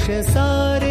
धर्म जाती प्रांत भाषा द्वेष सारे